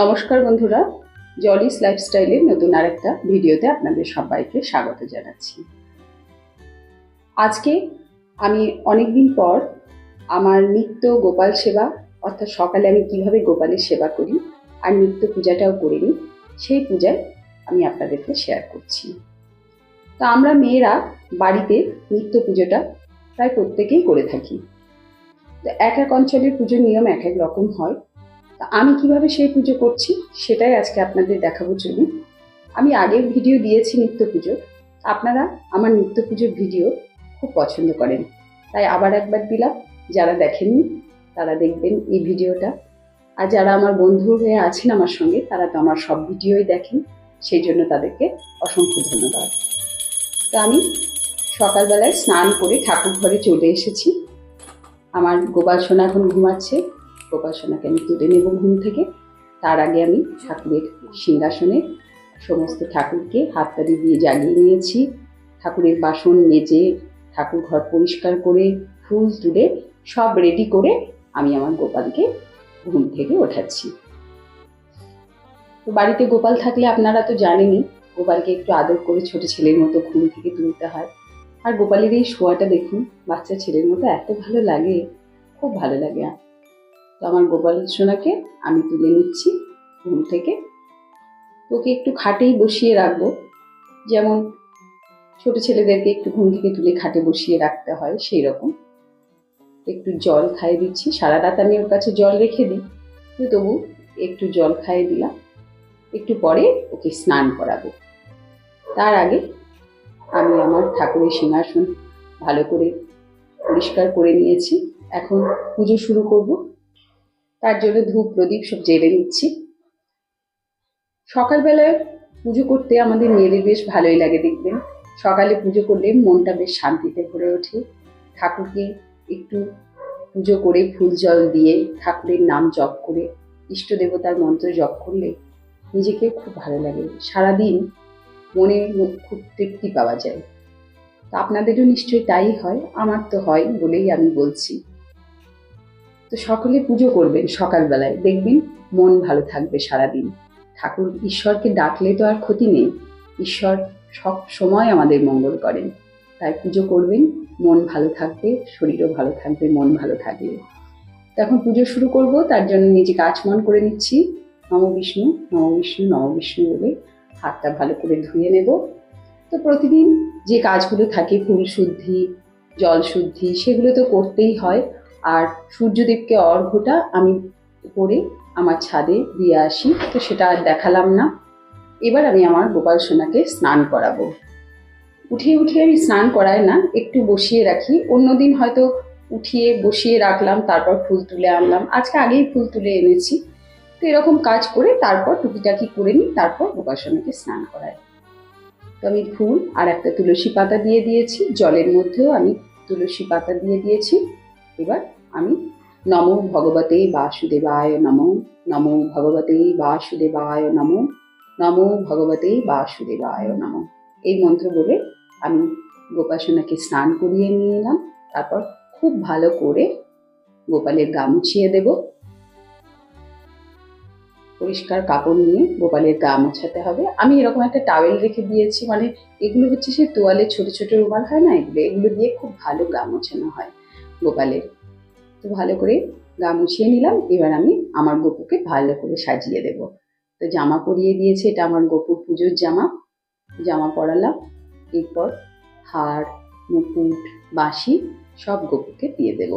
নমস্কার বন্ধুরা জলিস লাইফস্টাইলের নতুন আর একটা ভিডিওতে আপনাদের সবাইকে স্বাগত জানাচ্ছি। আজকে আমি অনেকদিন পর আমার নিত্য গোপাল সেবা, অর্থাৎ সকালে আমি কীভাবে গোপালের সেবা করি আর নিত্য পূজাটাও করে নিই, সেই পূজায় আমি আপনাদেরকে শেয়ার করছি। তো আমরা মেয়েরা বাড়িতে নিত্য পুজোটা প্রায় প্রত্যেকেই করে থাকি। তো এক এক অঞ্চলের পুজোর নিয়ম এক এক রকম হয়। আমি কীভাবে সেই পুজো করছি সেটাই আজকে আপনাদের দেখাবো চলুন আমি আগের ভিডিও দিয়েছি নিত্য পুজোর। আপনারা আমার নিত্য পুজোর ভিডিও খুব পছন্দ করেন। তাই আবার একবার দিলাম। যারা দেখেননি, তারা দেখবেন এই ভিডিওটা। আর যারা আমার বন্ধু হয়ে আছেন আমার সঙ্গে, তারা তো আমার সব ভিডিওই দেখেন। সেই জন্য তাদেরকে অসংখ্য ধন্যবাদ। তো আমি সকালবেলায় স্নান করে ঠাকুর ঘরে চলে এসেছি। আমার গোপাল সোনা এখন ঘুমাচ্ছে। সোনাকে আমি তুলে নেব ঘুম থেকে। তার আগে আমি ঠাকুরের সিংহাসনে সমস্ত ঠাকুরকে হাততালি দিয়ে জাগিয়ে নিয়েছি। ঠাকুরের বাসন মেজে, ঠাকুর ঘর পরিষ্কার করে, ফুল তুলে সব রেডি করে আমি আমার গোপালকে ঘুম থেকে ওঠাচ্ছি। তো বাড়িতে গোপাল থাকলে আপনারা তো জানেনই, গোপালকে একটু আদর করে ছোট ছেলের মতো ঘুম থেকে তুলতে হয়। আর গোপালের এই শোয়াটা দেখুন, বাচ্চা ছেলের মতো এত ভালো লাগে, খুব ভালো লাগে। তো আমার গোপাল সোনাকে আমি তুলে নিচ্ছি ঘুম থেকে। ওকে একটু খাটেই বসিয়ে রাখব। যেমন ছোট ছেলেদেরকে একটু ঘুম থেকে তুলে খাটে বসিয়ে রাখতে হয় সেই রকম একটু জল খাইয়ে দিচ্ছি। সারা রাত আমি ওর কাছে জল রেখে দিই। তো তবু একটু জল খাইয়ে দিলাম। একটু পরে ওকে স্নান করাবো। তার আগে আমি আমার ঠাকুরের সিংহাসন ভালো করে পরিষ্কার করে নিয়েছি। এখন পুজো শুরু করব। তার জন্য ধূপ, প্রদীপ সব জেলে নিচ্ছি। সকালবেলায় পুজো করতে আমাদের মেয়েদের বেশ ভালোই লাগে দেখবেন। সকালে পুজো করলে মনটা বেশ শান্তিতে ভরে ওঠে। ঠাকুরকে একটু পুজো করে ফুল জল দিয়ে ঠাকুরের নাম জপ করে, ইষ্ট দেবতার মন্ত্র জপ করলে নিজেকে খুব ভালো লাগে। সারাদিন মনে খুব তৃপ্তি পাওয়া যায়। তা আপনাদেরও নিশ্চয়ই তাই হয়, আমার তো হয় বলেই আমি বলছি। তো সকলে পুজো করবেন সকালবেলায়। দেখবেন মন ভালো থাকবে সারাদিন। ঠাকুর ঈশ্বরকে ডাকলে তো আর ক্ষতি নেই। ঈশ্বর সব সময় আমাদের মঙ্গল করেন। তাই পুজো করবেন, মন ভালো থাকবে, শরীরও ভালো থাকবে, মন ভালো থাকলে তখন পুজো শুরু করব, তার জন্য নিজেকে আচমন করে নিচ্ছি। নম বিষ্ণু নম বিষ্ণু নম বিষ্ণু বলে হাতটা ভালো করে ধুয়ে নেব। তো প্রতিদিন যে কাজগুলো থাকে, ফুল শুদ্ধি, জল শুদ্ধি, সেগুলো তো করতেই হয়। আর সূর্যদেবকে অর্ঘ্যটা আমি করে আমার ছাদে দিয়ে আসি। তো সেটা আর দেখালাম না। এবার আমি আমার গোপাল সোনাকে স্নান করাবো। উঠিয়ে উঠিয়ে আমি স্নান করাই না, একটু বসিয়ে রাখি। অন্যদিন হয়তো উঠিয়ে, বসিয়ে রাখলাম, তারপর ফুল তুলে আনলাম। আজকে আগেই ফুল তুলে এনেছি। তো এরকম কাজ করে তারপর টুকিটাকি করে নিই, তারপর গোপাল সোনাকে স্নান করাই। তো আমি ফুল আর একটা তুলসী পাতা দিয়ে দিয়েছি। জলের মধ্যেও আমি তুলসী পাতা দিয়ে দিয়েছি। এবার আমি নম ভগবতে বাসুদেবায় নম নম ভগবতে বাসুদেবায় নম নম ভগবতে বাসুদেবায় নম। এই মন্ত্র বলে আমি গোপাসনাকে স্নান করিয়ে নিয়ে এলাম, তারপর খুব ভালো করে গোপালের গা মুছিয়ে দেব। পরিষ্কার কাপড় নিয়ে গোপালের গা মোছাতে হবে। আমি এরকম একটা টাওয়েল রেখে দিয়েছি মানে এগুলো হচ্ছে সে তোয়ালে ছোট ছোট রুমাল হয় না? এগুলো এগুলো দিয়ে খুব ভালো গা মোছানো হয়। গোপালের। তো ভালো করে গা মুছিয়ে নিলাম, এবার আমি আমার গপুকে ভালো করে সাজিয়ে দেব। তো জামা পরিয়ে দিয়েছে, এটা আমার গপুর পুজোর জামা। জামা পরালাম, এরপর হার, মুকুট, বাঁশি সব গপুকে দিয়ে দেব।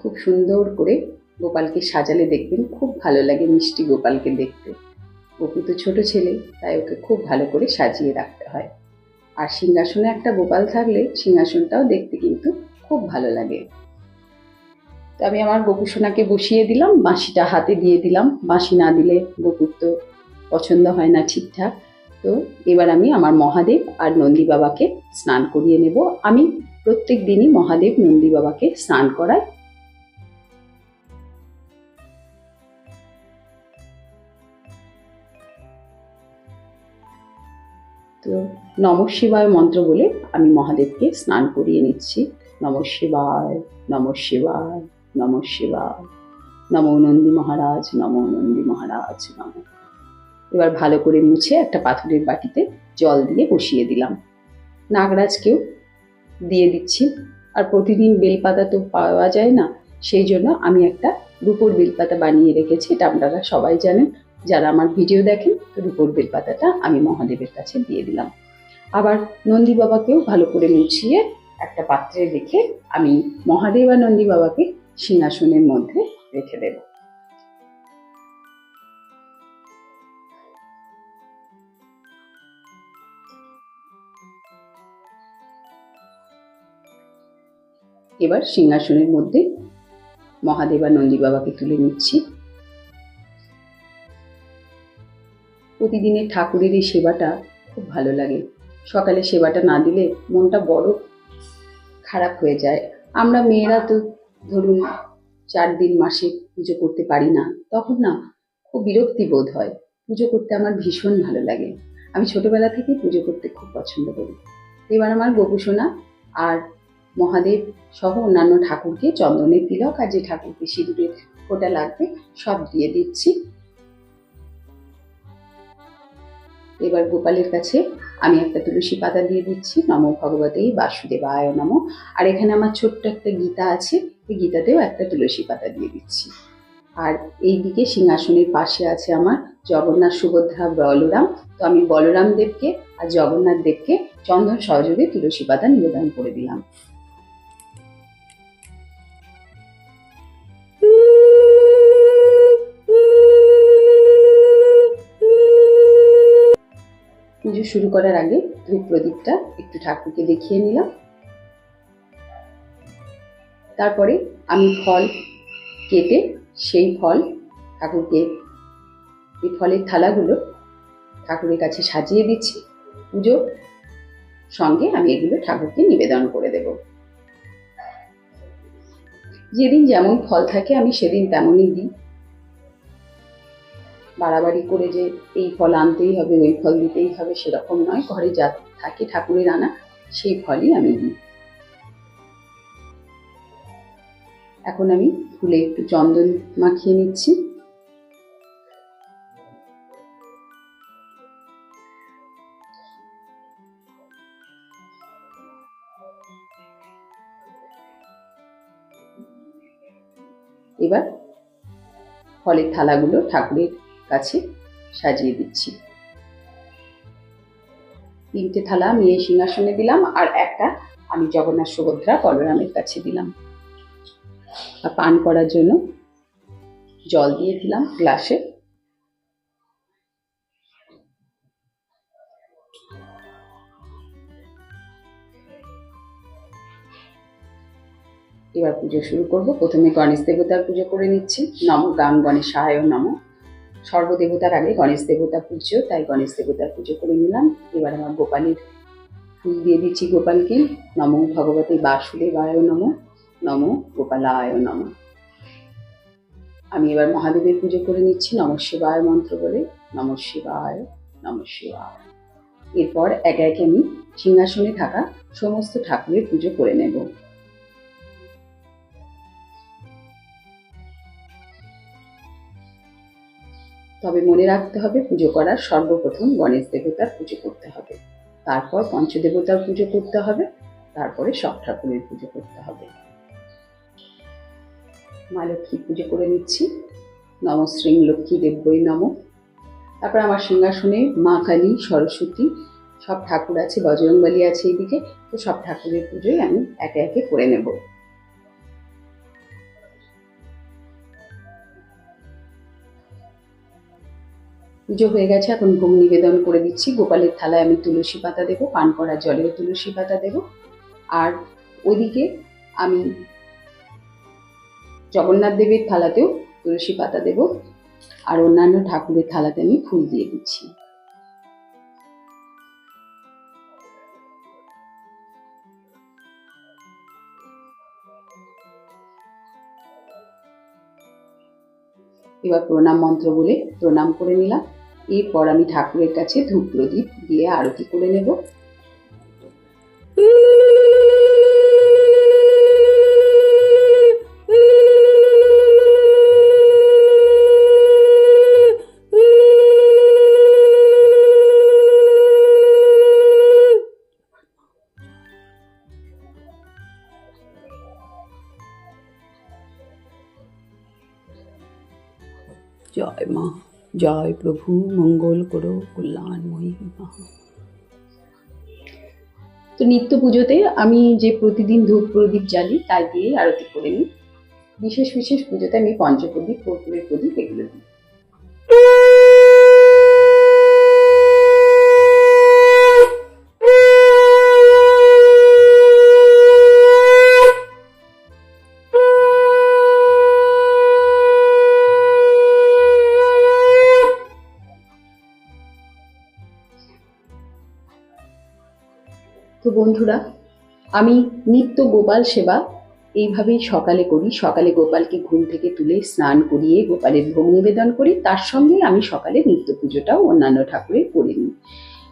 খুব সুন্দর করে গোপালকে সাজালে দেখবেন, খুব ভালো লাগে মিষ্টি গোপালকে দেখতে। গপু তো ছোট ছেলে, তাই ওকে খুব ভালো করে সাজিয়ে রাখতে হয়। আর সিংহাসনে একটা গোপাল থাকলে সিংহাসনটাও দেখতে কিন্তু খুব ভালো লাগে। তো আমি আমার গোপুসোনাকে বসিয়ে দিলাম বাঁশিটা হাতে দিয়ে দিলাম। বাঁশি না দিলে গোপুর তো পছন্দ হয় না ঠিকঠাক। তো এবার আমি আমার মহাদেব আর নন্দী বাবাকে স্নান করিয়ে নেব। আমি প্রত্যেক দিনই মহাদেব নন্দী বাবাকে স্নান করাই তো নম শিবায় মন্ত্র বলে আমি মহাদেবকে স্নান করিয়ে নিচ্ছি। নম শিবায় নম শিবায় নম শিবায়। নমো নন্দী মহারাজ, নম নন্দী মহারাজ, নম। এবার ভালো করে মুছে একটা পাথরের বাটিতে জল দিয়ে বসিয়ে দিলাম। নাগরাজকেও দিয়ে দিচ্ছি। আর প্রতিদিন বেলপাতা তো পাওয়া যায় না, সেই জন্য আমি একটা রূপোর বেলপাতা বানিয়ে রেখেছি, এটা আপনারা সবাই জানেন। যারা আমার ভিডিও দেখেন, রূপোর বেলপাতাটা আমি মহাদেবের কাছে দিয়ে দিলাম। আবার নন্দী বাবাকেও ভালো করে মুছিয়ে একটা পাত্রে রেখে আমি মহাদেব আর নন্দী বাবাকে সিংহাসনের মধ্যে রেখে দেব। এবার সিংহাসনের মধ্যে মহাদেব আর নন্দী বাবাকে তুলে নিচ্ছি। প্রতিদিনের ঠাকুরের এই সেবাটা খুব ভালো লাগে। সকালে সেবাটা না দিলে মনটা বড় খারাপ হয়ে যায়। আমরা মেয়েরা তো ধরুন চার দিন মাসে পুজো করতে পারি না, তখন না খুব বিরক্তি বোধ হয়। পুজো করতে আমার ভীষণ ভালো লাগে। আমি ছোটবেলা থেকেই পুজো করতে খুব পছন্দ করি। এবার আমার গোপুসোনা আর মহাদেব সহ অন্যান্য ঠাকুরকে চন্দনের তিলক আর যে ঠাকুরকে সিঁদুরের ফোঁটা লাগবে সব দিয়ে দিচ্ছি। এবার গোপালের কাছে আমি একটা তুলসী পাতা দিয়ে দিচ্ছি। নম ভগবতী বাসুদেবায় নম। আর এখানে আমার ছোট্ট একটা গীতা আছে, এই গীতাতেও একটা তুলসী পাতা দিয়ে দিচ্ছি। আর এই দিকে সিংহাসনের পাশে আছে আমার জগন্নাথ সুভদ্রা বলরাম। তো আমি বলরাম দেবকে আর জগন্নাথ দেবকে চন্দন সহযোগে তুলসী পাতা নিবেদন করে দিলাম। পুজো শুরু করার আগে ধূপ প্রদীপটা একটু ঠাকুরকে দেখিয়ে নিলাম। তারপরে আমি ফল কেটে সেই ফল ঠাকুরকে, এই ফলের থালাগুলো ঠাকুরের কাছে সাজিয়ে দিচ্ছি। পুজো সঙ্গে আমি এগুলো ঠাকুরকে নিবেদন করে দেব। যেদিন যেমন ফল থাকে আমি সেদিন তেমনই দিই। বাড়াবাড়ি করে যে এই ফল আনতেই হবে, ওই ফল দিতেই হবে, সেরকম নয়। ঘরে যা থাকে ঠাকুরের আনা, সেই ফলই আমি দিই। এখন আমি ফুলে একটু চন্দন মাখিয়ে নিচ্ছি। এবার ফলের থালাগুলো ঠাকুরের কাছে সাজিয়ে দিচ্ছি। তিনটে থালা আমি এই সিংহাসনে দিলাম আর একটা আমি জগন্নাথ সুভদ্রা বলরামের কাছে দিলাম। পান করার জন্য জল দিয়ে দিলাম গ্লাসে। এবার পুজো শুরু করব। প্রথমে গণেশ দেবতার পুজো করে নিচ্ছি। নম গাম গণেশ গণেশায় নম। সর্বদেবতার আগে গণেশ দেবতা পুজো, তাই গণেশ দেবতার পুজো করে নিলাম। এবার আমার গোপালের ফুল দিয়ে দিচ্ছি গোপালকে। নম ভগবতী বাসুদেবায় নম নম গোপালায় নম। আমি এবার মহাদেবের পুজো করে নিচ্ছি, নম শিবায় মন্ত্র বলে, নম শিবায় নম শিবায়। এরপর একে একে আমি সিংহাসনে থাকা সমস্ত ঠাকুরের পুজো করে নেব। তবে মনে রাখতে হবে পুজো করার সর্বপ্রথম গণেশ দেবতার পুজো করতে হবে। তারপর পঞ্চদেবতার পুজো করতে হবে, তারপরে সব ঠাকুরের পুজো করতে হবে। মা লক্ষ্মী পুজো করে নিচ্ছি। নম শ্রী লক্ষ্মী দেব্যই নম। তারপর আমার সিংহাসনে মা কালী, সরস্বতী, সব ঠাকুর আছে, বজরংবলী আছে এইদিকে তো সব ঠাকুরের পুজোই আমি একে একে করে নেব। পুজো হয়ে গেছে, এখন ভোগ নিবেদন করে দিচ্ছি। গোপালের থালায় আমি তুলসী পাতা দেবো, পান করা জলেও তুলসী পাতা দেবো। আর ওদিকে আমি জগন্নাথ দেবের থালাতেও তুলসী পাতা দেব। আর অন্যান্য ঠাকুরের থালাতে আমি ফুল দিয়ে দিচ্ছি। এবার প্রণাম মন্ত্র বলে প্রণাম করে নিলাম। এরপর আমি ঠাকুরের কাছে ধূপ প্রদীপ দিয়ে আরতি করে নেব। জয় মা। জয় প্রভু, মঙ্গল করো কল্যাণময়ী মহা তো নিত্য পুজোতে আমি যে প্রতিদিন ধূপ প্রদীপ জ্বালি, তাই দিয়ে আরতি করে নিই। বিশেষ বিশেষ পুজোতে আমি পঞ্চপ্রদীপ, কর্পূরের প্রদীপ এগুলো দিই। বন্ধুরা, আমি নিত্য গোপাল সেবা এইভাবেই সকালে করি। সকালে গোপালকে ঘুম থেকে তুলে স্নান করিয়ে গোপালের ভোগ নিবেদন করি। তার সঙ্গে আমি সকালে নিত্য পুজোটাও অন্যান্য ঠাকুরের করে নিই।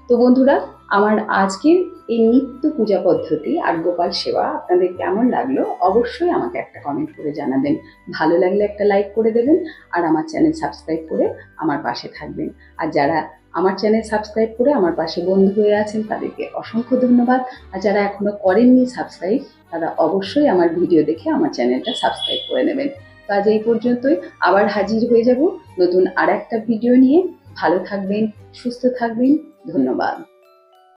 তো বন্ধুরা, আমার আজকের এই নিত্য পূজা পদ্ধতি আর গোপাল সেবা আপনাদের কেমন লাগল অবশ্যই আমাকে একটা কমেন্ট করে জানাবেন। ভালো লাগলে একটা লাইক করে দেবেন আর আমার চ্যানেল সাবস্ক্রাইব করে আমার পাশে থাকবেন। আর যারা আমার চ্যানেল সাবস্ক্রাইব করে আমার পাশে বন্ধু হয়ে আছেন তাদেরকে অসংখ্য ধন্যবাদ। আর যারা এখনও করেননি সাবস্ক্রাইব তারা অবশ্যই আমার ভিডিও দেখে আমার চ্যানেলটা সাবস্ক্রাইব করে নেবেন। তো আজ এই পর্যন্তই, আবার হাজির হয়ে যাব নতুন আর একটা ভিডিও নিয়ে। ভালো থাকবেন, সুস্থ থাকবেন, ধন্যবাদ।